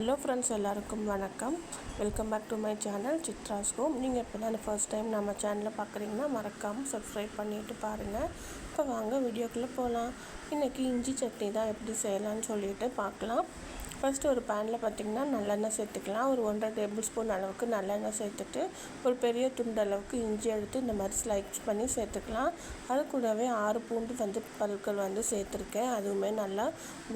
Hello friends எல்லாருக்கும் வணக்கம். Welcome back to my channel Chitra's home நீங்கள் இப்போ தான் ஃபர்ஸ்ட் டைம் நம்ம சேனலை பார்க்குறீங்கன்னா மறக்காமல் சப்ஸ்கிரைப் பண்ணிவிட்டு பாருங்கள் இப்போ வாங்க வீடியோக்குள்ளே போகலாம் இன்றைக்கி இஞ்சி சட்னி தான் எப்படி செய்யலாம்னு சொல்லிட்டு பார்க்கலாம் ஃபஸ்ட்டு ஒரு பேனில் பார்த்திங்கன்னா நல்லெண்ணெய் சேர்த்துக்கலாம். ஒரு ஒன்றரை டேபிள் ஸ்பூன் அளவுக்கு நல்லெண்ணெய் சேர்த்துட்டு ஒரு பெரிய துண்டு அளவுக்கு இஞ்சி எடுத்து இந்த மாதிரி ஸ்லைஸ் பண்ணி சேர்த்துக்கலாம். அது கூடவே ஆறு பூண்டு வந்து பல்கள் வந்து சேர்த்துருக்கேன். அதுவுமே நல்லா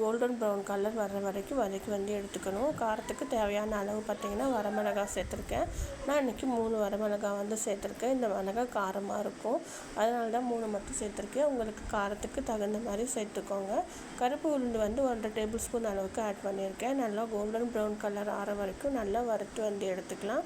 கோல்டன் ப்ரௌன் கலர் வர்ற வரைக்கும் வதக்கி வந்து எடுத்துக்கணும். காரத்துக்கு தேவையான அளவு பார்த்திங்கன்னா வரமிளகாய் சேர்த்துருக்கேன். நான் இன்றைக்கி மூணு வரமிளகாய் வந்து சேர்த்துருக்கேன். இந்த மிளகாய் காரமாக இருக்கும். அதனால தான் மூணு மட்டும் சேர்த்துருக்கேன். உங்களுக்கு காரத்துக்கு தகுந்த மாதிரி சேர்த்துக்கோங்க. கருப்பு உளுந்து வந்து ஒன்றரை டேபிள் ஸ்பூன் அளவுக்கு ஆட் பண்ணியிருக்கேன். வச்சுருக்கேன் நல்லா கோல்டன் ப்ரௌன் கலர் ஆற வரைக்கும் நல்லா வறுத்து வந்து எடுத்துக்கலாம்.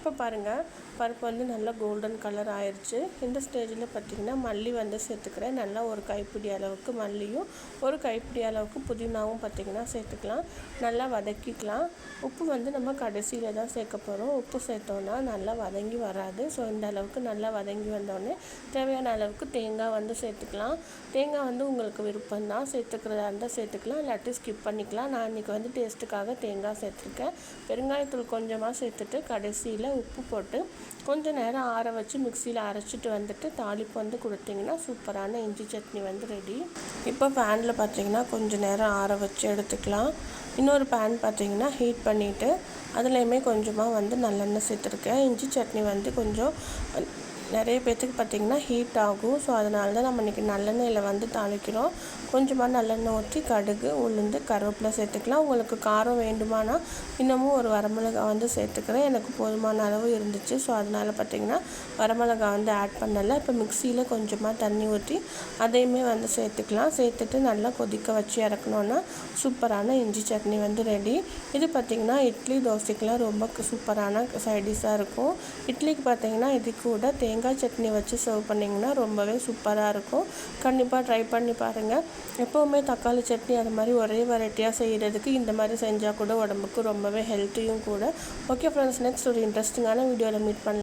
இப்போ பாருங்கள் பருப்பு வந்து நல்லா கோல்டன் கலர் ஆயிடுச்சு இந்த ஸ்டேஜில் பார்த்திங்கன்னா மல்லி வந்து சேர்த்துக்கிறேன். நல்லா ஒரு கைப்பிடி அளவுக்கு மல்லியும் ஒரு கைப்பிடி அளவுக்கு புதினாவும் பார்த்திங்கன்னா சேர்த்துக்கலாம். நல்லா வதக்கிக்கலாம். உப்பு வந்து நம்ம கடைசியில் தான் சேர்க்க போகிறோம் உப்பு சேர்த்தோன்னா நல்லா வதங்கி வராது. ஸோ இந்த அளவுக்கு நல்லா வதங்கி வந்தோடனே தேவையான அளவுக்கு தேங்காய் வந்து சேர்த்துக்கலாம். தேங்காய் வந்து உங்களுக்கு விருப்பம் தான் சேர்த்துக்கிறதா இருந்தால் சேர்த்துக்கலாம். இல்லாட்டி ஸ்கிப் பண்ணிக்கலாம். நான் இன்றைக்கி வந்து டேஸ்ட்டுக்காக தேங்காய் சேர்த்துருக்கேன். பெருங்காயத்தூள் கொஞ்சமாக சேர்த்துட்டு கடைசியில் உப்பு போட்டு கொஞ்சம் நேரம் ஆற வச்சு மிக்சியில் அரைச்சிட்டு வந்துட்டு தாளிப்பு வந்து கொடுத்தீங்கன்னா சூப்பரான இஞ்சி சட்னி வந்து ரெடி இப்போ பேனில் பார்த்தீங்கன்னா கொஞ்சம் நேரம் ஆற வச்சு எடுத்துக்கலாம். இன்னொரு பேன் பார்த்தீங்கன்னா ஹீட் பண்ணிவிட்டு அதுலேயுமே கொஞ்சமாக வந்து நல்லெண்ணெய் சேர்த்துருக்கேன். இஞ்சி சட்னி வந்து கொஞ்சம் நிறைய பேர்த்துக்கு பார்த்திங்கன்னா ஹீட் ஆகும். ஸோ அதனால தான் நம்ம இன்றைக்கி நல்லெண்ணெயில் வந்து தாளிக்கிறோம். கொஞ்சமாக நல்லெண்ணெய் ஊற்றி கடுகு உளுந்து கருவேப்பிலை சேர்த்துக்கலாம். உங்களுக்கு காரம் வேண்டுமானா இன்னமும் ஒரு வரமிளகா வந்து சேர்த்துக்கிறேன். எனக்கு போதுமான அளவு இருந்துச்சு. ஸோ அதனால் பார்த்திங்கன்னா வரமிளகா வந்து ஆட் பண்ணலை. இப்போ மிக்சியில் கொஞ்சமாக தண்ணி ஊற்றி அதையுமே வந்து சேர்த்துக்கலாம். சேர்த்துட்டு நல்லா கொதிக்க வச்சு இறக்கணுன்னா சூப்பரான இஞ்சி சட்னி வந்து ரெடி இது பார்த்திங்கன்னா இட்லி தோசைக்கெலாம் ரொம்ப சூப்பரான சைடிஷாக இருக்கும். இட்லிக்கு பார்த்திங்கன்னா இது கூட தேங்காய் தேங்காய் சட்னி வச்சு சர்வ் பண்ணிங்கன்னா ரொம்பவே சூப்பராக இருக்கும். கண்டிப்பாக ட்ரை பண்ணி பாருங்கள் எப்போவுமே தக்காளி சட்னி அது மாதிரி ஒரே வெரைட்டியாக செய்கிறதுக்கு இந்த மாதிரி செஞ்சால் கூட உடம்புக்கு ரொம்பவே ஹெல்த்தியும் கூட. ஓகே ஃப்ரெண்ட்ஸ் நெக்ஸ்ட் ஒரு இன்ட்ரெஸ்டிங்கான வீடியோவில் மீட் பண்ணலாம்.